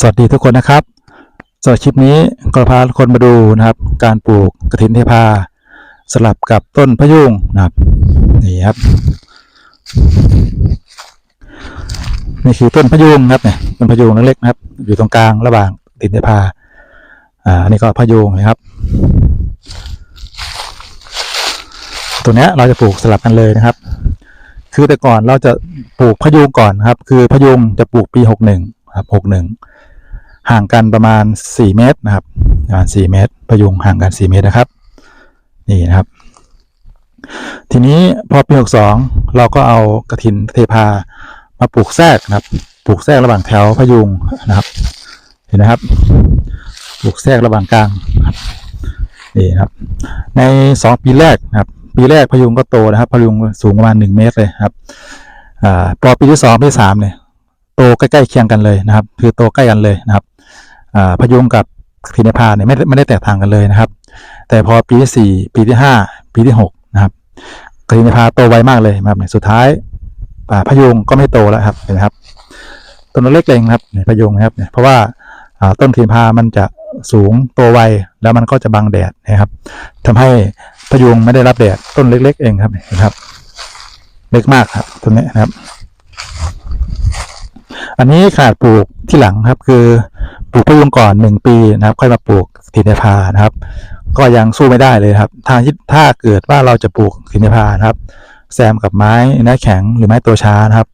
สวัสดีทุกคนนะครับสำหรับคลิปนี้ก็พาทุกคนมาดูนะครับ การปลูกกระถินเทพาสลับกับต้นพะยุงนะครับนี่ครับนี่คือต้นพะยุงครับเนี่ยต้นพะยุงเล็กๆนะครับ อยู่ตรงกลางระหว่างกระถินเทพาอ่าอันนี้ก็พะยุงนะครับ ตัวเนี้ยเราจะปลูกสลับกันเลยนะครับ คือแต่ก่อนเราจะปลูกพะยุงก่อนครับ คือพะยุงจะปลูกปีหกหนึ่งครับหกหนึ่ง ห่างกันประมาณสี่เมตรนะครับประมาณสี่เมตรพะยุงห่างกันสี่เมตรนะครับ นี่นะครับ ทีนี้พอปีหกสองเราก็เอากระถินเทพามาปลูกแทรกนะครับ ปลูกแทรกระหว่างแถวพะยุงนะครับ เห็นนะครับ ปลูกแทรกระหว่างกลางนี่นะครับ ในสองปีแรกนะครับ ปีแรกพะยุงก็โตนะครับพะยุงสูงประมาณหนึ่งเมตรเลยครับอ่าพอปีที่สองปีที่สามเนี่ยโตใกล้ๆเคียงกันเลยนะครับ คือโตใกล้กันเลยนะครับ พะยุงกับทีนพาเนี่ยไม่ไม่ได้แตกต่างกันเลยนะครับ แต่พอปีที่สี่ปีที่ห้าปีที่หกนะครับทีนพาโตไวมากเลยนะครับสุดท้ายอ่าพะยุงก็ไม่โตแล้วครับเห็นไหมครับต้นเล็กเองครับเนี่ยพะยุงนะครับเนี่ยเพราะว่าอ่าต้นทีนพามันจะสูงโตไวแล้วมันก็จะบังแดดนะครับทำให้พะยุงไม่ได้รับแดดต้นเล็ก ๆ เองครับเห็นไหมครับเล็กมากครับต้นนี้นะครับ อันนี้ขาดปลูกที่หลังครับ คือ ปลูกพยุงก่อนหนึ่งปีนะครับ ค่อยมาปลูกถินพานะครับ ก็ยังสู้ไม่ได้เลยครับ ทางที่ถ้าเกิดว่าเราจะปลูกถินพานะครับ แซมกับไม้เนื้อแข็งหรือไม้ตัวช้านะครับ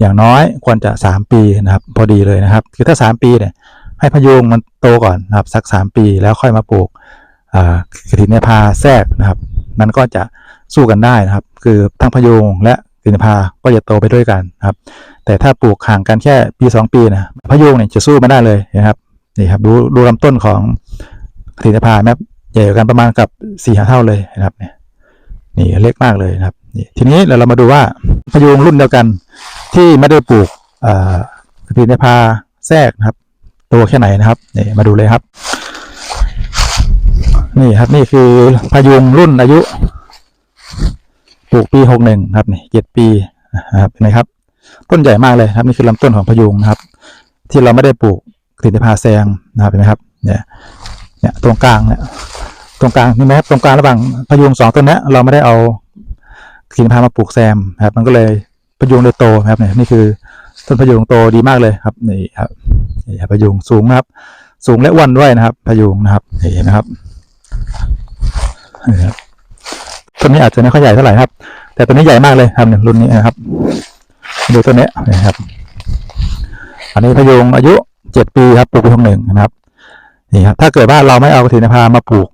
อย่างน้อยควรจะสามปีนะครับ พอดีเลยนะครับ คือถ้าสามปีเนี่ยให้พยุงมันโตก่อนนะครับ สักสามปีแล้วค่อยมาปลูกกระถินพาแทรกนะครับ มันก็จะสู้กันได้นะครับ คือทั้งพยุงและกระถินพาก็จะโตไปด้วยกันนะครับ แต่ถ้าปลูกห่างกันแค่ปีสองปีนะพะยุงเนี่ยจะสู้ไม่ได้เลยนะครับนี่ครับดูดูลำต้นของกระถินพาแมใหญ่กว่ากันประมาณกับสี่ห้าเท่าเลยนะครับเนี่ยนี่เล็กมากเลยนะครับนี่ทีนี้เราเรามาดูว่าพะยุงรุ่นเดียวกันที่ไม่ได้ปลูกอ่ากระถินพาแทรกนะครับ ตัวแค่ไหนนะครับนี่มาดูเลยครับ นี่ครับนี่คือพายุงรุ่นอายุปลูกปีหกหนึ่งครับนี่เจ็ดปีนะครับเห็นไหมครับ ต้นใหญ่มากเลยครับนี่คือลำต้นของพยุงนะครับ ที่เราไม่ได้ปลูกกลิ่นพาแซงนะครับเห็นไหมครับเนี่ยเนี่ยตรงกลางเนี่ยตรงกลางนี่ไหมครับตรงกลางระหว่างพยุงสองต้นนี้เราไม่ได้เอากลิ่นพามาปลูกแซมครับ มันก็เลยพยุงเลยโตครับเนี่ยนี่คือต้นพยุงโตดีมากเลยครับนี่ครับนี่ครับพยุงสูงนะครับ สูงและอ้วนด้วยนะครับ พยุงนะครับนี่เห็นไหมครับนี่ครับต้นนี้อาจจะไม่ค่อยใหญ่เท่าไหร่ครับ แต่ตัวนี้ใหญ่มากเลยครับเนี่ยรุ่นนี้นะครับ ดูต้นนี้นะครับ อันนี้พะยุงอายุเจ็ดปีครับปลูกปีหกหนึ่งนะครับนี่ครับถ้าเกิดว่าเราไม่เอากระถินพามาปลูก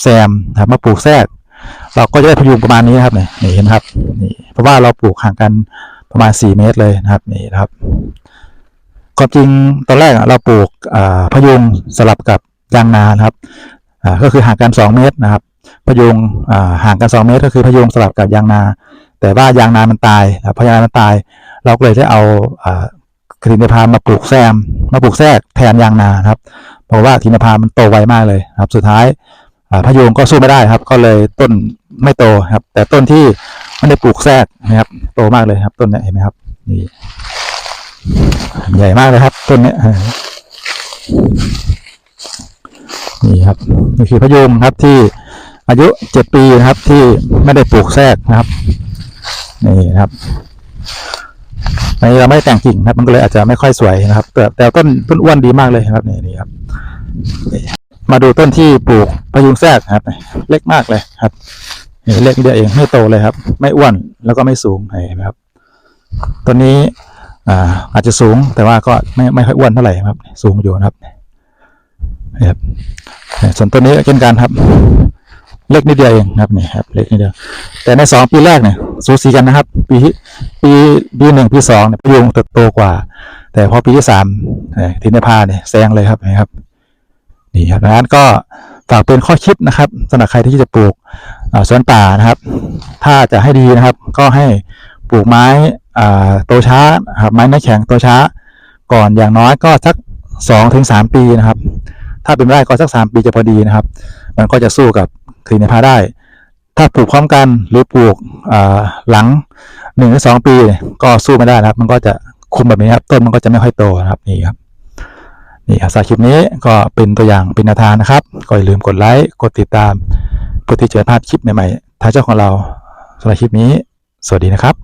แซมนะครับมาปลูกแทรกเราก็จะได้พะยุงประมาณนี้นะครับนี่เห็นครับนี่เพราะว่าเราปลูกห่างกันประมาณสี่เมตรเลยนะครับนี่นะครับความจริงตอนแรกเราปลูกพะยุงสลับกับยางนานะครับก็คือห่างกันสองเมตรนะครับพะยุงห่างกันสองเมตร ก็คือพะยุงสลับกับยางนา แต่ว่ายางนามันตายนะครับพอยางนามันตาย เราก็เลยได้เอาอ่ากระถินพามาปลูกแซม มาปลูกแทรกแทนยางนาครับ เพราะว่าทินพามันโตไวมากเลยครับ สุดท้ายพะยุงก็สู้ไม่ได้ครับ ก็เลยต้นไม่โตครับ แต่ต้นที่ไม่ได้ปลูกแทรกนะครับ โตมากเลยครับ ต้นนี้เห็นไหมครับนี่ใหญ่มากเลยครับ ต้นนี้นี่ครับนี่คือพะยุงครับที่อายุเจ็ดปีนะครับที่ไม่ได้ปลูกแทรกนะครับ นี่ครับอันนี้เราไม่ได้แต่งกิ่งนะครับ มันก็เลยอาจจะไม่ค่อยสวยนะครับ แต่แต่ต้นต้นอ้วนดีมากเลยครับนี่นี่ครับ มาดูต้นที่ปลูกพยุงแทรกครับ เล็กมากเลยครับนี่เล็กเดียวเองไม่โตเลยครับ ไม่อ้วนแล้วก็ไม่สูงเห็นไหมครับต้นนี้อ่าอาจจะสูงแต่ว่าก็ไม่ไม่ค่อยอ้วนเท่าไหร่ครับ สูงอยู่นะครับนี่ครับส่วนต้นนี้ก็เช่นกันครับ เล็กนิดเดียวเองครับนี่ครับเล็กนิดเดียว แต่ในสองปีแรกเนี่ยสูสีกันนะครับ ปีปีปีหนึ่งปีสองเนี่ยพยุงเติบโตกว่า แต่พอปีที่สามเอ่อทินพาเนี่ยแซงเลยครับนะครับนี่ครับดังนั้นก็ฝากเป็นข้อคิดนะครับสำหรับใครที่จะปลูกสวนป่านะครับ ถ้าจะให้ดีนะครับ ก็ให้ปลูกไม้โตช้าครับไม้เนื้อแข็งโตช้า ก่อนอย่างน้อยก็สักสองถึงสามปีนะครับ ถ้าเป็นไปได้ก็สักสามปีจะพอดีนะครับ มันก็จะสู้กับ ถือในพาได้ ถ้าปลูกพร้อมกันหรือปลูกหลังหนึ่งหรือสองปีก็สู้ไม่ได้นะครับ มันก็จะคุมแบบนี้ครับ ต้นมันก็จะไม่ค่อยโตนะครับนี่ครับนี่ครับสาคลิปนี้ก็เป็นตัวอย่างเป็นแนวทางนะครับ ก็อย่าลืมกดไลค์กดติดตามเพื่อที่จะพลาดคลิปใหม่ๆทางเจ้าของเราสำหรับคลิปนี้ สวัสดีนะครับ